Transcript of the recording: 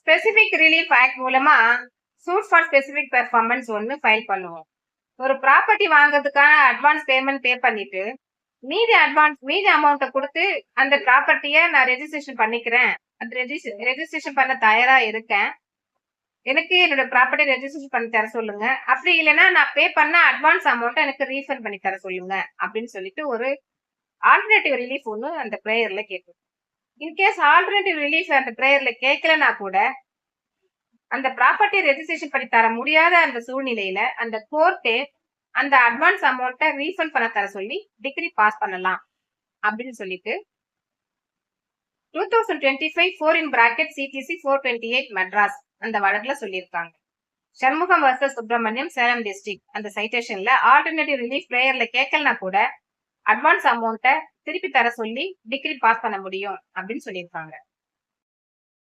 Specific relief act மூலமா suit for specific performance ஒன்று file பண்ணுவோம். ஒரு ப்ராப்பர்ட்டி வாங்குறதுக்கான அட்வான்ஸ் பேமெண்ட் பே பண்ணிட்டு மீதி அட்வான்ஸ் மீதி அமௌண்ட்டை கொடுத்து அந்த ப்ராப்பர்ட்டியை நான் ரெஜிஸ்ட்ரேஷன் பண்ணிக்கிறேன். அந்த ரெஜிஸ்ட் ரெஜிஸ்ட்ரேஷன் பண்ண தயாரா இருக்கேன். எனக்கு என்னோட ப்ராப்பர்ட்டி ரெஜிஸ்ட்ரேஷன் பண்ணி தர சொல்லுங்க. அப்படி இல்லைன்னா நான் பே பண்ண அட்வான்ஸ் அமௌண்ட்டை எனக்கு ரீஃபண்ட் பண்ணி தர சொல்லுங்க. அப்படின்னு சொல்லிட்டு ஒரு ஆல்டர்னேட்டிவ் ரிலீஃப் ஒன்று அந்த ப்ரேயர்ல கேட்கும் இன்கேஸ் ஆல்டர்னேட்டிவ் ரிலீஃப் அந்த ப்ரேயர்ல கேட்கலனா கூட அந்த ப்ராப்பர்ட்டி ரெஜிஸ்ட்ரேஷன் பண்ணி தர முடியாத அந்த சூழ்நிலையில அந்த கோர்ட்டே அந்த அட்வான்ஸ் அமௌண்ட்டை ரீஃபண்ட் பண்ண தர சொல்லி டிகிரி பாஸ் பண்ணலாம். அப்படின்னு சொல்லிட்டு two thousand twenty five four in bracket CTC four twenty eight Madras அந்த வழக்குல சொல்லியிருக்காங்க. சண்முகம் வர்சஸ் சுப்பிரமணியம் சேலம் டிஸ்ட்ரிக்ட் அந்த சைட்டேஷன்ல ஆல்டர்னேட்டிவ் ரிலீஃப் ப்ரேயரில் கேட்கலனா கூட அட்வான்ஸ் அமௌண்ட்டை திருப்பி தர சொல்லி டிகிரி பாஸ் பண்ண முடியும் அப்படின்னு சொல்லியிருக்காங்க.